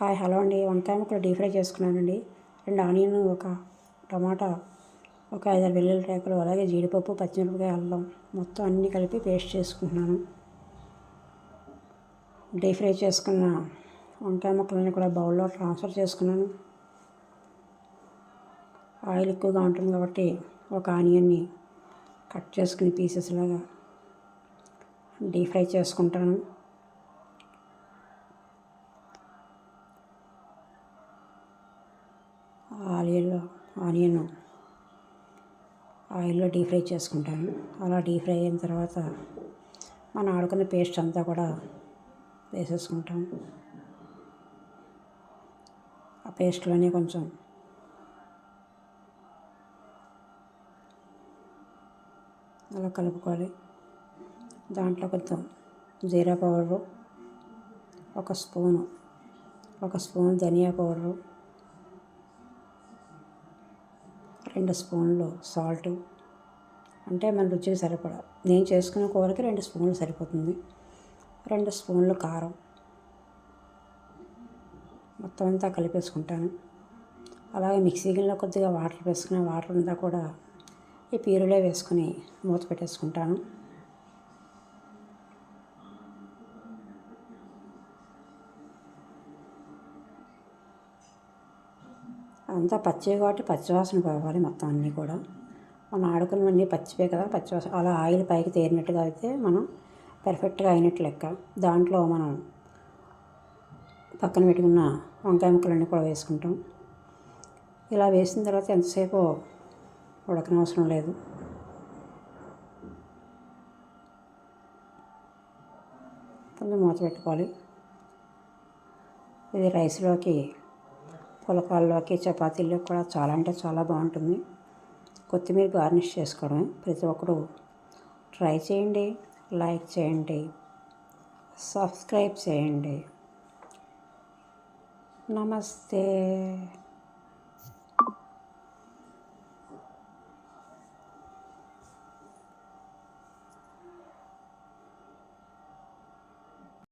Hi hello అండి. వంకాయ ముక్కలు డీప్ ఫ్రై చేసుకున్నానండి. రెండు ఆనియన్ ఒక టమాటా ఒక ఐదారు వెల్లుల్లి రేకలు అలాగే జీడిపప్పు పచ్చిమిరపకాయ అల్లం మొత్తం అన్నీ కలిపి పేస్ట్ చేసుకుంటున్నాను. డీప్ ఫ్రై చేసుకున్న వంకాయ ముక్కలన్నీ కూడా బౌల్లో ట్రాన్స్ఫర్ చేసుకున్నాను. ఆయిల్ ఎక్కువగా ఉంటుంది కాబట్టి ఒక ఆనియన్ని కట్ చేసుకుని పీసెస్ లాగా డీప్ ఫ్రై చేసుకుంటాను. ఆయిల్లో ఆనియన్ ఆయిల్లో డీప్ ఫ్రై చేసుకుంటాను. అలా డీప్ ఫ్రై అయిన తర్వాత మనం ఆడుకున్న పేస్ట్ అంతా కూడా వేసేసుకుంటాం. ఆ పేస్ట్లోనే కొంచెం అలా కలుపుకోవాలి. దాంట్లో కొంచెం జీరా పౌడరు ఒక స్పూను ఒక స్పూన్ ధనియా పౌడరు రెండు స్పూన్లు సాల్ట్. అంటే మన రుచికి సరిపడా. నేను చేసుకునే కూరకి రెండు స్పూన్లు సరిపోతుంది. రెండు స్పూన్లు కారం. మొత్తం అంతా కలిపేసుకుంటాను. అలాగే మిక్సీ గిన్నెలో కొద్దిగా వాటర్ వేసుకుని వాటర్ అంతా కూడా ఈ పీరులో వేసుకుని మూత పెట్టేసుకుంటాను. అంతా పచ్చివి కాబట్టి పచ్చివాసన పోవాలి మొత్తం అన్నీ కూడా. మనం ఆడుకున్నవన్నీ పచ్చివే కదా పచ్చివాసన. అలా ఆయిల్ పైకి తేరినట్టుగా అయితే మనం పర్ఫెక్ట్గా అయినట్టు లెక్క. దాంట్లో మనం పక్కన పెట్టుకున్న వంకాయ ముక్కలన్నీ కూడా వేసుకుంటాం. ఇలా వేసిన తర్వాత ఎంతసేపు ఉడకనవసరం లేదు. కొంచెం మూత పెట్టుకోవాలి. ఇది రైస్లోకి పులకాల్లోకి చపాతీల్లో కూడా చాలా అంటే చాలా బాగుంటుంది. కొత్తిమీర గార్నిష్ చేసుకోవడం ప్రతి ఒక్కరు ట్రై చేయండి లైక్ చేయండి సబ్స్క్రైబ్ చేయండి. నమస్తే.